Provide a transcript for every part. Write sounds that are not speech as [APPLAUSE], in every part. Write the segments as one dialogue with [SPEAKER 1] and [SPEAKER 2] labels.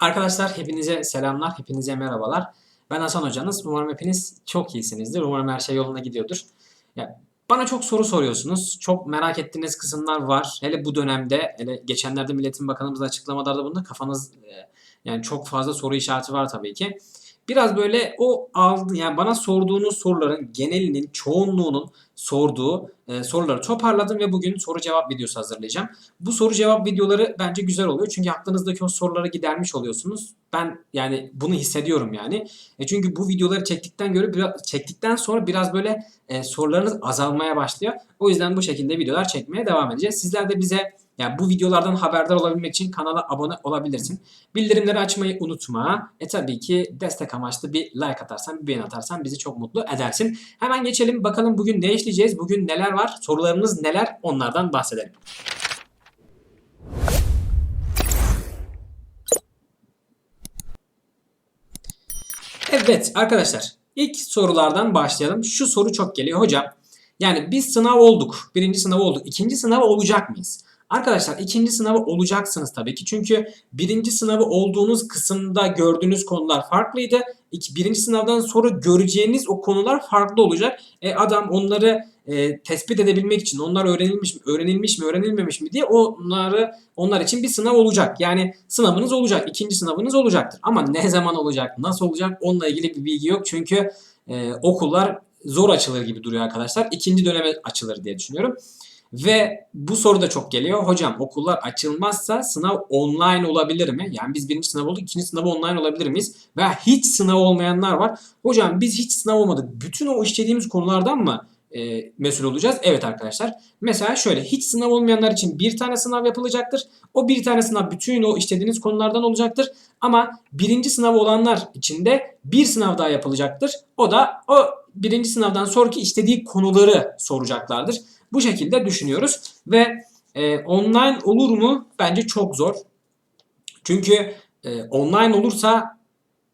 [SPEAKER 1] Arkadaşlar hepinize selamlar, hepinize merhabalar. Ben Hasan Hocanız. Umarım hepiniz çok iyisinizdir. Umarım her şey yolunda gidiyordur. Ya, bana çok soru soruyorsunuz. Çok merak ettiğiniz kısımlar var. Hele bu dönemde, hele geçenlerde Milletin Bakanımız açıklamalarda bunda kafanız e, yani çok fazla soru işareti var tabii ki. Biraz böyle o aldı yani bana sorduğunuz soruların genelinin çoğunluğunun sorduğu e, soruları toparladım ve bugün soru cevap videosu hazırlayacağım. Bu soru cevap videoları bence güzel oluyor çünkü aklınızdaki o soruları gidermiş oluyorsunuz. Ben yani bunu hissediyorum yani. E çünkü bu videoları çektikten göre biraz, çektikten sonra biraz böyle e, sorularınız azalmaya başlıyor. O yüzden bu şekilde videolar çekmeye devam edeceğiz. Sizler de bize yani bu videolardan haberdar olabilmek için kanala abone olabilirsin. Bildirimleri açmayı unutma. E tabii ki destek amaçlı bir like atarsan, bir beğeni atarsan bizi çok mutlu edersin. Hemen geçelim bakalım bugün ne işleyeceğiz? Bugün neler var? Sorularımız neler? Onlardan bahsedelim. Evet arkadaşlar ilk sorulardan başlayalım. Şu soru çok geliyor hocam. Yani biz sınav olduk. Birinci sınav olduk. İkinci sınavı olacak mıyız? Arkadaşlar ikinci sınavı olacaksınız tabii ki. Çünkü birinci sınavı olduğunuz kısımda gördüğünüz konular farklıydı. Birinci sınavdan sonra göreceğiniz o konular farklı olacak. E, adam onları e, tespit edebilmek için onlar öğrenilmiş mi, öğrenilmiş mi, öğrenilmemiş mi diye onları onlar için bir sınav olacak. Yani sınavınız olacak, ikinci sınavınız olacaktır. Ama ne zaman olacak, nasıl olacak onunla ilgili bir bilgi yok. Çünkü e, okullar zor açılır gibi duruyor arkadaşlar. İkinci döneme açılır diye düşünüyorum. Ve bu soru da çok geliyor. Hocam okullar açılmazsa sınav online olabilir mi? Yani biz birinci sınav olduk, ikinci sınav online olabilir miyiz? Veya hiç sınav olmayanlar var. Hocam biz hiç sınav olmadık. Bütün o işlediğimiz konulardan mı e, mesul olacağız? Evet arkadaşlar. Mesela şöyle hiç sınav olmayanlar için bir tane sınav yapılacaktır. O bir tane sınav bütün o işlediğiniz konulardan olacaktır. Ama birinci sınav olanlar için de bir sınav daha yapılacaktır. O da o birinci sınavdan sonraki istediği konuları soracaklardır. Bu şekilde düşünüyoruz ve e, online olur mu? Bence çok zor. Çünkü e, online olursa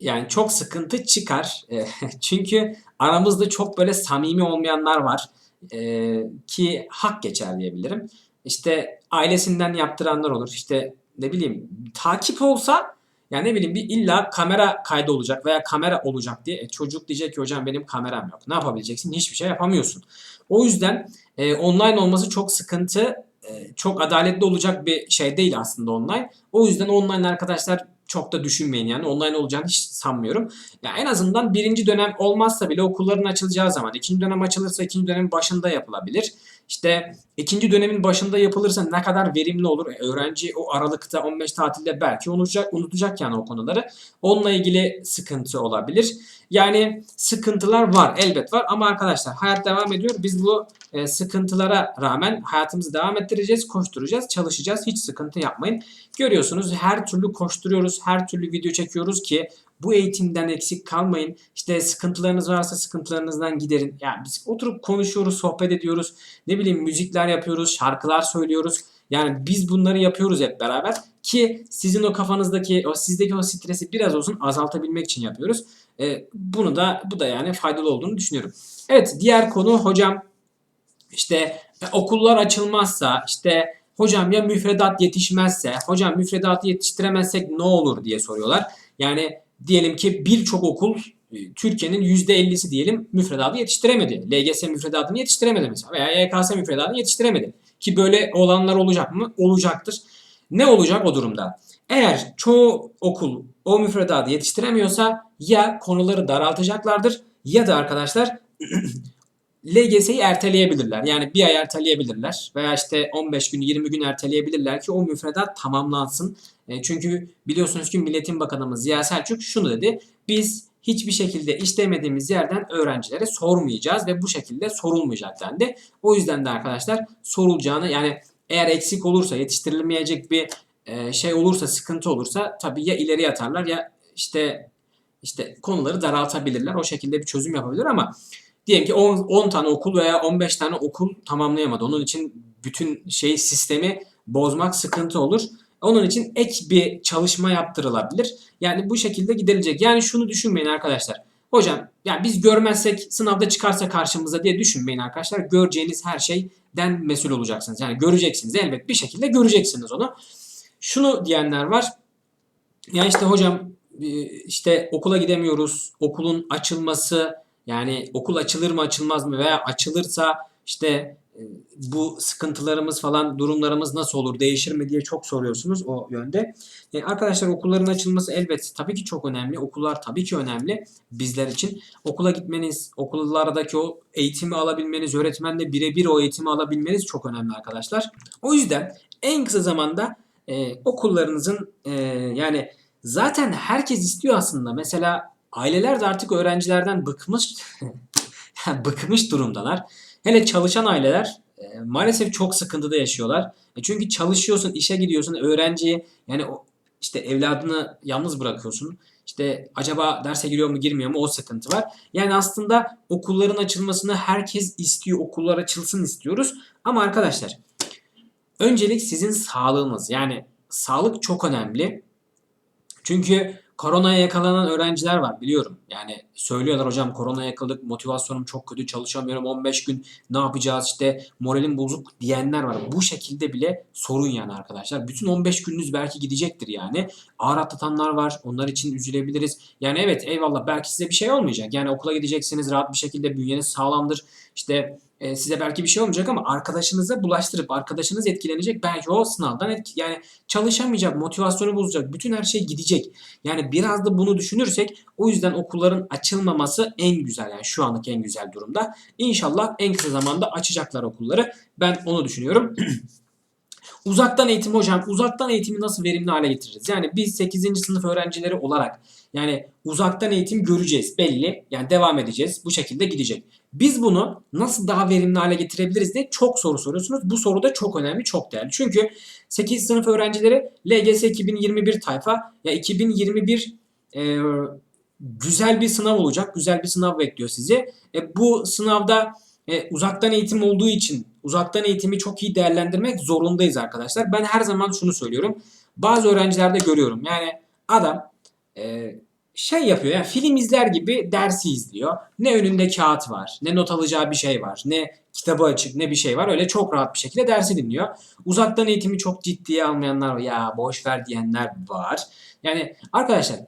[SPEAKER 1] yani çok sıkıntı çıkar. E, [LAUGHS] çünkü aramızda çok böyle samimi olmayanlar var e, ki hak geçer diyebilirim. İşte ailesinden yaptıranlar olur. İşte ne bileyim takip olsa yani ne bileyim bir illa kamera kaydı olacak veya kamera olacak diye e, çocuk diyecek ki hocam benim kameram yok. Ne yapabileceksin? Hiçbir şey yapamıyorsun. O yüzden e, online olması çok sıkıntı. E, çok adaletli olacak bir şey değil aslında online. O yüzden online arkadaşlar çok da düşünmeyin yani online olacağını hiç sanmıyorum. Ya en azından birinci dönem olmazsa bile okulların açılacağı zaman ikinci dönem açılırsa ikinci dönemin başında yapılabilir. İşte ikinci dönemin başında yapılırsa ne kadar verimli olur? E, öğrenci o aralıkta 15 tatilde belki unutacak, unutacak yani o konuları. Onunla ilgili sıkıntı olabilir. Yani sıkıntılar var elbet var ama arkadaşlar hayat devam ediyor. Biz bu e, sıkıntılara rağmen hayatımızı devam ettireceğiz, koşturacağız, çalışacağız. Hiç sıkıntı yapmayın. Görüyorsunuz her türlü koşturuyoruz, her türlü video çekiyoruz ki bu eğitimden eksik kalmayın. İşte sıkıntılarınız varsa sıkıntılarınızdan giderin. Yani biz oturup konuşuyoruz, sohbet ediyoruz. Ne bileyim müzikler yapıyoruz, şarkılar söylüyoruz. Yani biz bunları yapıyoruz hep beraber ki sizin o kafanızdaki, o sizdeki o stresi biraz olsun azaltabilmek için yapıyoruz. E, bunu da bu da yani faydalı olduğunu düşünüyorum. Evet diğer konu hocam işte e, okullar açılmazsa işte hocam ya müfredat yetişmezse hocam müfredatı yetiştiremezsek ne olur diye soruyorlar. Yani diyelim ki birçok okul e, Türkiye'nin %50'si diyelim müfredatı yetiştiremedi. LGS müfredatını yetiştiremedi mesela veya YKS müfredatını yetiştiremedi. Ki böyle olanlar olacak mı? Olacaktır. Ne olacak o durumda? Eğer çoğu okul o müfredatı yetiştiremiyorsa ya konuları daraltacaklardır ya da arkadaşlar [CLEARS THROAT] LGS'yi erteleyebilirler. Yani bir ay erteleyebilirler veya işte 15 gün 20 gün erteleyebilirler ki o müfredat tamamlansın. E, çünkü biliyorsunuz ki Milletin Bakanımız Ziya Selçuk şunu dedi. Biz hiçbir şekilde istemediğimiz yerden öğrencilere sormayacağız ve bu şekilde sorulmayacak dendi. O yüzden de arkadaşlar sorulacağını yani eğer eksik olursa yetiştirilmeyecek bir e, şey olursa sıkıntı olursa tabii ya ileri atarlar ya işte işte konuları daraltabilirler. O şekilde bir çözüm yapabilir ama diyelim ki 10, 10 tane okul veya 15 tane okul tamamlayamadı. Onun için bütün şey sistemi bozmak sıkıntı olur. Onun için ek bir çalışma yaptırılabilir. Yani bu şekilde gidilecek. Yani şunu düşünmeyin arkadaşlar. Hocam yani biz görmezsek sınavda çıkarsa karşımıza diye düşünmeyin arkadaşlar. Göreceğiniz her şeyden mesul olacaksınız. Yani göreceksiniz elbet bir şekilde göreceksiniz onu. Şunu diyenler var. Ya işte hocam e, işte okula gidemiyoruz. Okulun açılması yani okul açılır mı açılmaz mı veya açılırsa işte e, bu sıkıntılarımız falan durumlarımız nasıl olur değişir mi diye çok soruyorsunuz o yönde. E, arkadaşlar okulların açılması elbet tabii ki çok önemli. Okullar tabii ki önemli bizler için. Okula gitmeniz, okullardaki o eğitimi alabilmeniz, öğretmenle birebir o eğitimi alabilmeniz çok önemli arkadaşlar. O yüzden en kısa zamanda e, okullarınızın e, yani zaten herkes istiyor aslında. Mesela aileler de artık öğrencilerden bıkmış [LAUGHS] bıkmış durumdalar. Hele çalışan aileler e, maalesef çok sıkıntıda yaşıyorlar. E, çünkü çalışıyorsun, işe gidiyorsun, öğrenciyi yani o, işte evladını yalnız bırakıyorsun. İşte acaba derse giriyor mu girmiyor mu o sıkıntı var. Yani aslında okulların açılmasını herkes istiyor. Okullar açılsın istiyoruz. Ama arkadaşlar öncelik sizin sağlığınız. Yani sağlık çok önemli. Çünkü koronaya yakalanan öğrenciler var biliyorum. Yani söylüyorlar hocam koronaya yakaladık motivasyonum çok kötü çalışamıyorum 15 gün ne yapacağız işte moralim bozuk diyenler var. Bu şekilde bile sorun yani arkadaşlar. Bütün 15 gününüz belki gidecektir yani. Ağır atlatanlar var onlar için üzülebiliriz. Yani evet eyvallah belki size bir şey olmayacak. Yani okula gideceksiniz rahat bir şekilde bünyeniz sağlamdır. İşte e, size belki bir şey olmayacak ama arkadaşınıza bulaştırıp arkadaşınız etkilenecek. Belki o sınavdan etki, yani çalışamayacak, motivasyonu bozacak. Bütün her şey gidecek. Yani biraz da bunu düşünürsek o yüzden okulların açılmaması en güzel yani şu anlık en güzel durumda. İnşallah en kısa zamanda açacaklar okulları. Ben onu düşünüyorum. [CLEARS THROAT] Uzaktan eğitim hocam, uzaktan eğitimi nasıl verimli hale getiririz? Yani biz 8. sınıf öğrencileri olarak yani uzaktan eğitim göreceğiz belli. Yani devam edeceğiz. Bu şekilde gidecek. Biz bunu nasıl daha verimli hale getirebiliriz diye çok soru soruyorsunuz. Bu soru da çok önemli, çok değerli. Çünkü 8 sınıf öğrencileri LGS 2021 tayfa ya 2021 e, güzel bir sınav olacak. Güzel bir sınav bekliyor sizi. E, bu sınavda e, uzaktan eğitim olduğu için uzaktan eğitimi çok iyi değerlendirmek zorundayız arkadaşlar. Ben her zaman şunu söylüyorum. Bazı öğrencilerde görüyorum. Yani adam e, şey yapıyor yani film izler gibi dersi izliyor. Ne önünde kağıt var, ne not alacağı bir şey var, ne kitabı açık, ne bir şey var. Öyle çok rahat bir şekilde dersi dinliyor. Uzaktan eğitimi çok ciddiye almayanlar var. Ya boş ver diyenler var. Yani arkadaşlar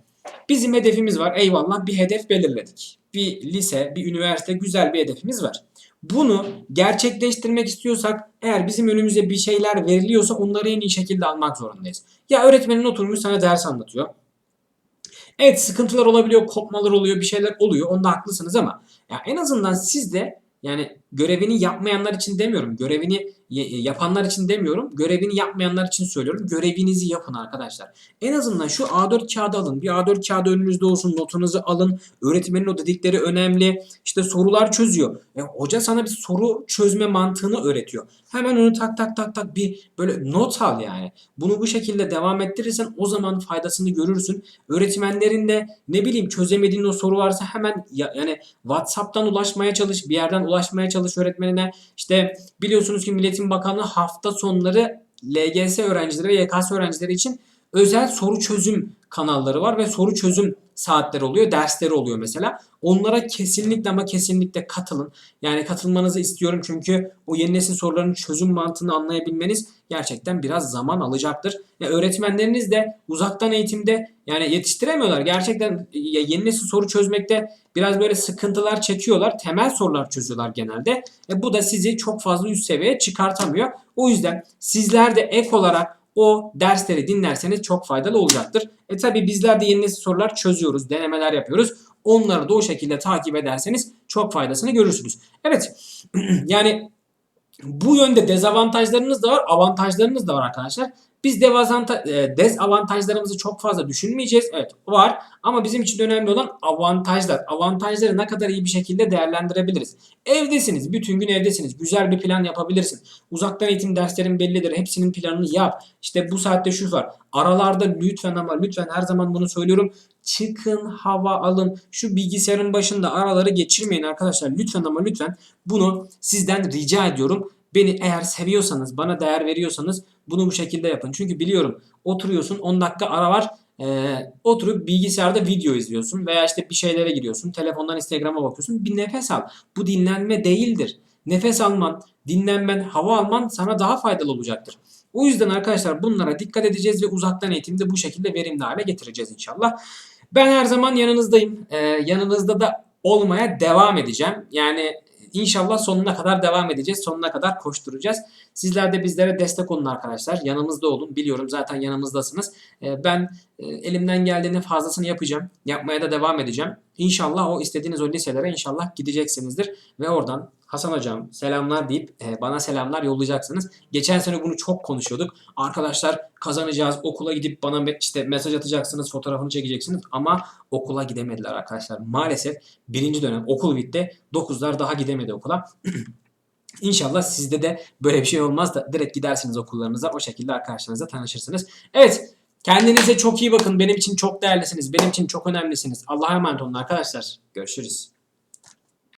[SPEAKER 1] bizim hedefimiz var. Eyvallah bir hedef belirledik. Bir lise, bir üniversite güzel bir hedefimiz var. Bunu gerçekleştirmek istiyorsak eğer bizim önümüze bir şeyler veriliyorsa onları en iyi şekilde almak zorundayız. Ya öğretmenin oturmuş sana ders anlatıyor. Evet sıkıntılar olabiliyor, kopmalar oluyor, bir şeyler oluyor. Onda haklısınız ama ya en azından siz de yani görevini yapmayanlar için demiyorum. Görevini yapanlar için demiyorum. Görevini yapmayanlar için söylüyorum. Görevinizi yapın arkadaşlar. En azından şu A4 kağıdı alın. Bir A4 kağıdı önünüzde olsun. Notunuzu alın. Öğretmenin o dedikleri önemli. İşte sorular çözüyor. E, hoca sana bir soru çözme mantığını öğretiyor. Hemen onu tak tak tak tak bir böyle not al yani. Bunu bu şekilde devam ettirirsen o zaman faydasını görürsün. Öğretmenlerin de ne bileyim çözemediğin o soru varsa hemen ya, yani WhatsApp'tan ulaşmaya çalış. Bir yerden ulaşmaya çalış öğretmenine. İşte biliyorsunuz ki Millet Eğitim Bakanlığı hafta sonları LGS öğrencileri ve YKS öğrencileri için özel soru çözüm kanalları var ve soru çözüm saatleri oluyor, dersleri oluyor mesela. Onlara kesinlikle ama kesinlikle katılın. Yani katılmanızı istiyorum çünkü o yeni nesil soruların çözüm mantığını anlayabilmeniz gerçekten biraz zaman alacaktır. Ya öğretmenleriniz de uzaktan eğitimde yani yetiştiremiyorlar. Gerçekten yeni nesil soru çözmekte biraz böyle sıkıntılar çekiyorlar. Temel sorular çözüyorlar genelde. E bu da sizi çok fazla üst seviyeye çıkartamıyor. O yüzden sizler de ek olarak o dersleri dinlerseniz çok faydalı olacaktır. E tabi bizler de yeni nesil sorular çözüyoruz, denemeler yapıyoruz. Onları da o şekilde takip ederseniz çok faydasını görürsünüz. Evet [CLEARS THROAT] yani bu yönde dezavantajlarınız da var, avantajlarınız da var arkadaşlar. Biz e, dezavantajlarımızı çok fazla düşünmeyeceğiz. Evet var ama bizim için önemli olan avantajlar. Avantajları ne kadar iyi bir şekilde değerlendirebiliriz. Evdesiniz, bütün gün evdesiniz. Güzel bir plan yapabilirsin. Uzaktan eğitim derslerin bellidir. Hepsinin planını yap. İşte bu saatte şu var. Aralarda lütfen ama lütfen her zaman bunu söylüyorum. Çıkın hava alın. Şu bilgisayarın başında araları geçirmeyin arkadaşlar. Lütfen ama lütfen bunu sizden rica ediyorum. Beni eğer seviyorsanız, bana değer veriyorsanız bunu bu şekilde yapın. Çünkü biliyorum oturuyorsun 10 dakika ara var. E, oturup bilgisayarda video izliyorsun veya işte bir şeylere giriyorsun. Telefondan Instagram'a bakıyorsun. Bir nefes al. Bu dinlenme değildir. Nefes alman, dinlenmen, hava alman sana daha faydalı olacaktır. O yüzden arkadaşlar bunlara dikkat edeceğiz ve uzaktan eğitimde bu şekilde verimli hale getireceğiz inşallah. Ben her zaman yanınızdayım. Ee, yanınızda da olmaya devam edeceğim. Yani inşallah sonuna kadar devam edeceğiz. Sonuna kadar koşturacağız. Sizler de bizlere destek olun arkadaşlar. Yanımızda olun. Biliyorum zaten yanımızdasınız. Ee, ben e, elimden geldiğinin fazlasını yapacağım. Yapmaya da devam edeceğim. İnşallah o istediğiniz o liselere inşallah gideceksinizdir. Ve oradan Hasan hocam selamlar deyip e, bana selamlar yollayacaksınız. Geçen sene bunu çok konuşuyorduk. Arkadaşlar kazanacağız. Okula gidip bana işte mesaj atacaksınız, fotoğrafını çekeceksiniz. Ama okula gidemediler arkadaşlar. Maalesef birinci dönem okul bitti. Dokuzlar daha gidemedi okula. [CLEARS THROAT] İnşallah sizde de böyle bir şey olmaz da direkt gidersiniz okullarınıza. O şekilde arkadaşlarınızla tanışırsınız. Evet. Kendinize çok iyi bakın. Benim için çok değerlisiniz. Benim için çok önemlisiniz. Allah'a emanet olun arkadaşlar. Görüşürüz.